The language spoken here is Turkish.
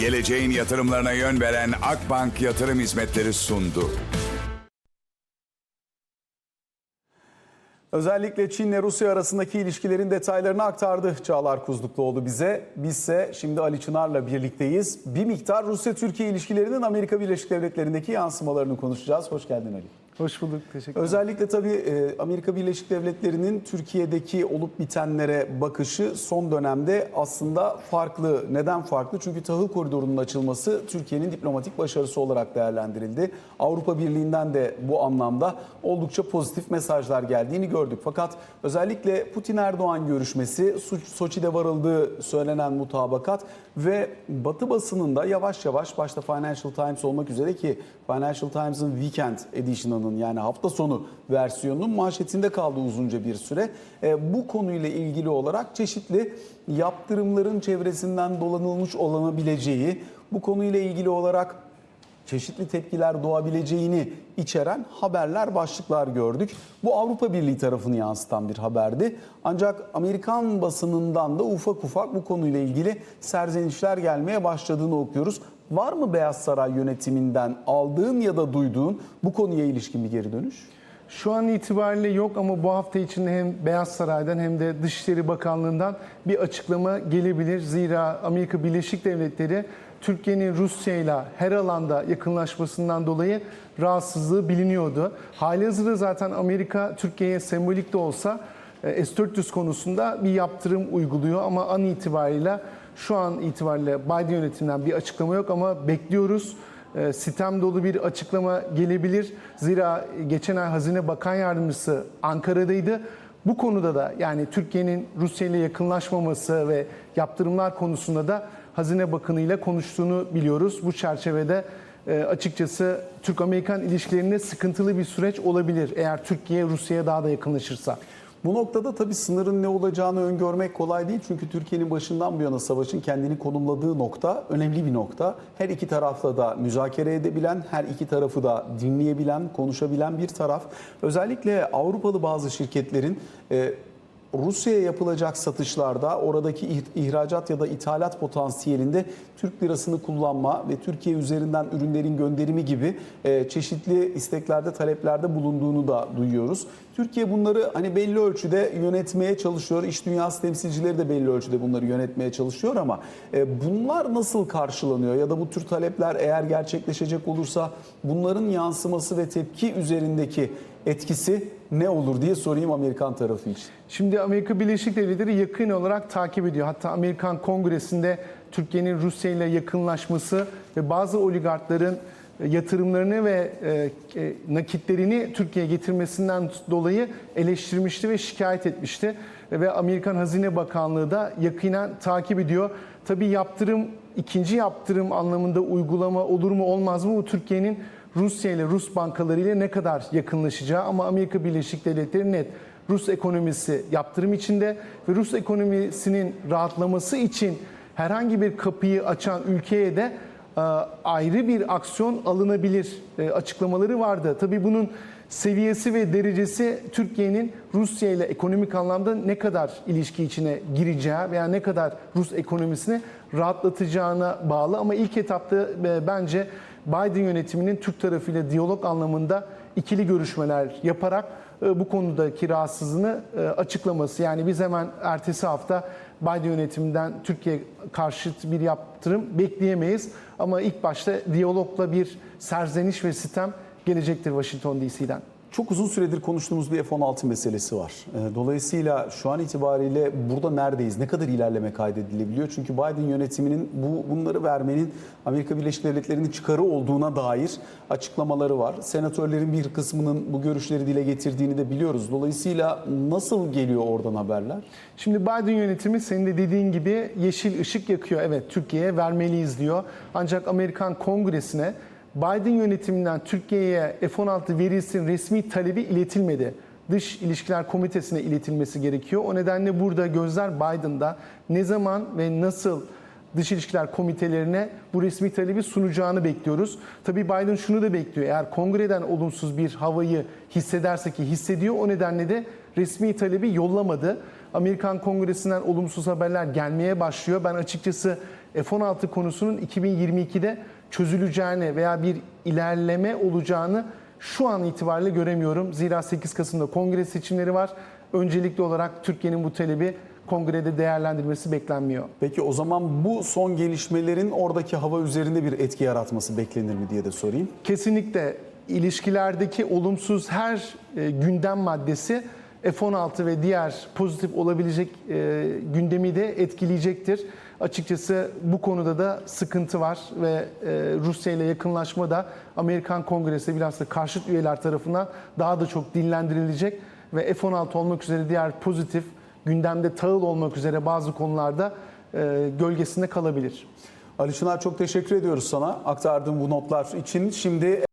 Geleceğin yatırımlarına yön veren Akbank Yatırım Hizmetleri sundu. Özellikle Çin ile Rusya arasındaki ilişkilerin detaylarını aktardı Çağlar Kuzlukluoğlu bize. Bizse şimdi Ali Çınar'la birlikteyiz. Bir miktar Rusya-Türkiye ilişkilerinin Amerika Birleşik Devletleri'ndeki yansımalarını konuşacağız. Hoş geldin Ali. Hoş bulduk. Teşekkür. Özellikle tabii e, Amerika Birleşik Devletleri'nin Türkiye'deki olup bitenlere bakışı son dönemde aslında farklı. Neden farklı? Çünkü tahıl koridorunun açılması Türkiye'nin diplomatik başarısı olarak değerlendirildi. Avrupa Birliği'nden de bu anlamda oldukça pozitif mesajlar geldiğini gördük. Fakat özellikle Putin-Erdoğan görüşmesi, So- Soçi'de varıldığı söylenen mutabakat ve Batı basınında yavaş yavaş başta Financial Times olmak üzere ki Financial Times'ın Weekend Edition'ının yani hafta sonu versiyonunun manşetinde kaldı uzunca bir süre. E, bu konuyla ilgili olarak çeşitli yaptırımların çevresinden dolanılmış olanabileceği, bu konuyla ilgili olarak çeşitli tepkiler doğabileceğini içeren haberler, başlıklar gördük. Bu Avrupa Birliği tarafını yansıtan bir haberdi. Ancak Amerikan basınından da ufak ufak bu konuyla ilgili serzenişler gelmeye başladığını okuyoruz. Var mı Beyaz Saray yönetiminden aldığın ya da duyduğun bu konuya ilişkin bir geri dönüş? Şu an itibariyle yok ama bu hafta içinde hem Beyaz Saray'dan hem de Dışişleri Bakanlığı'ndan bir açıklama gelebilir. Zira Amerika Birleşik Devletleri Türkiye'nin Rusya ile her alanda yakınlaşmasından dolayı rahatsızlığı biliniyordu. Halihazırda zaten Amerika Türkiye'ye sembolik de olsa e, S-400 konusunda bir yaptırım uyguluyor ama an itibariyle şu an itibariyle Biden yönetiminden bir açıklama yok ama bekliyoruz. E, sitem dolu bir açıklama gelebilir. Zira geçen ay Hazine Bakan Yardımcısı Ankara'daydı. Bu konuda da yani Türkiye'nin Rusya ile yakınlaşmaması ve yaptırımlar konusunda da Hazine Bakanı ile konuştuğunu biliyoruz. Bu çerçevede e, açıkçası Türk-Amerikan ilişkilerinde sıkıntılı bir süreç olabilir eğer Türkiye Rusya'ya daha da yakınlaşırsa. Bu noktada tabii sınırın ne olacağını öngörmek kolay değil. Çünkü Türkiye'nin başından bu yana savaşın kendini konumladığı nokta önemli bir nokta. Her iki tarafla da müzakere edebilen, her iki tarafı da dinleyebilen, konuşabilen bir taraf. Özellikle Avrupalı bazı şirketlerin e, Rusya'ya yapılacak satışlarda oradaki ih- ihracat ya da ithalat potansiyelinde Türk lirasını kullanma ve Türkiye üzerinden ürünlerin gönderimi gibi e, çeşitli isteklerde, taleplerde bulunduğunu da duyuyoruz. Türkiye bunları hani belli ölçüde yönetmeye çalışıyor. İş dünyası temsilcileri de belli ölçüde bunları yönetmeye çalışıyor ama e, bunlar nasıl karşılanıyor ya da bu tür talepler eğer gerçekleşecek olursa bunların yansıması ve tepki üzerindeki etkisi ne olur diye sorayım Amerikan tarafı için. Şimdi Amerika Birleşik Devletleri yakın olarak takip ediyor. Hatta Amerikan Kongresi'nde Türkiye'nin Rusya ile yakınlaşması ve bazı oligarkların e, yatırımlarını ve e, e, nakitlerini Türkiye'ye getirmesinden dolayı eleştirmişti ve şikayet etmişti. Ve Amerikan Hazine Bakanlığı da yakinen takip ediyor. Tabii yaptırım, ikinci yaptırım anlamında uygulama olur mu olmaz mı? Bu Türkiye'nin Rusya ile Rus bankaları ile ne kadar yakınlaşacağı ama Amerika Birleşik Devletleri net. Rus ekonomisi yaptırım içinde ve Rus ekonomisinin rahatlaması için herhangi bir kapıyı açan ülkeye de e, ayrı bir aksiyon alınabilir e, açıklamaları vardı. Tabii bunun seviyesi ve derecesi Türkiye'nin Rusya ile ekonomik anlamda ne kadar ilişki içine gireceği veya ne kadar Rus ekonomisini rahatlatacağına bağlı ama ilk etapta e, bence Biden yönetiminin Türk tarafıyla diyalog anlamında ikili görüşmeler yaparak e, bu konudaki rahatsızlığını e, açıklaması. Yani biz hemen ertesi hafta Biden yönetiminden Türkiye karşıt bir yaptırım bekleyemeyiz. Ama ilk başta diyalogla bir serzeniş ve sitem gelecektir Washington DC'den. Çok uzun süredir konuştuğumuz bir F-16 meselesi var. Ee, Dolayısıyla şu an itibariyle burada neredeyiz? Ne kadar ilerleme kaydedilebiliyor? Çünkü Biden yönetiminin bu bunları vermenin Amerika Birleşik Devletleri'nin çıkarı olduğuna dair açıklamaları var. Senatörlerin bir kısmının bu görüşleri dile getirdiğini de biliyoruz. Dolayısıyla nasıl geliyor oradan haberler? Şimdi Biden yönetimi senin de dediğin gibi yeşil ışık yakıyor. Evet Türkiye'ye vermeliyiz diyor. Ancak Amerikan Kongresi'ne Biden yönetiminden Türkiye'ye F-16 verilsin resmi talebi iletilmedi. Dış İlişkiler Komitesi'ne iletilmesi gerekiyor. O nedenle burada gözler Biden'da ne zaman ve nasıl Dış İlişkiler Komitelerine bu resmi talebi sunacağını bekliyoruz. Tabii Biden şunu da bekliyor. Eğer kongreden olumsuz bir havayı hissederse ki hissediyor o nedenle de resmi talebi yollamadı. Amerikan Kongresi'nden olumsuz haberler gelmeye başlıyor. Ben açıkçası F-16 konusunun 2022'de çözüleceğini veya bir ilerleme olacağını şu an itibariyle göremiyorum. Zira 8 Kasım'da kongre seçimleri var. Öncelikli olarak Türkiye'nin bu talebi kongrede değerlendirmesi beklenmiyor. Peki o zaman bu son gelişmelerin oradaki hava üzerinde bir etki yaratması beklenir mi diye de sorayım. Kesinlikle ilişkilerdeki olumsuz her e, gündem maddesi F-16 ve diğer pozitif olabilecek e, gündemi de etkileyecektir. Açıkçası bu konuda da sıkıntı var ve e, Rusya ile yakınlaşma da Amerikan Kongresi bilhassa karşıt üyeler tarafından daha da çok dillendirilecek ve F-16 olmak üzere diğer pozitif gündemde tağıl olmak üzere bazı konularda e, gölgesinde kalabilir. Ali Çınar çok teşekkür ediyoruz sana aktardığın bu notlar için. Şimdi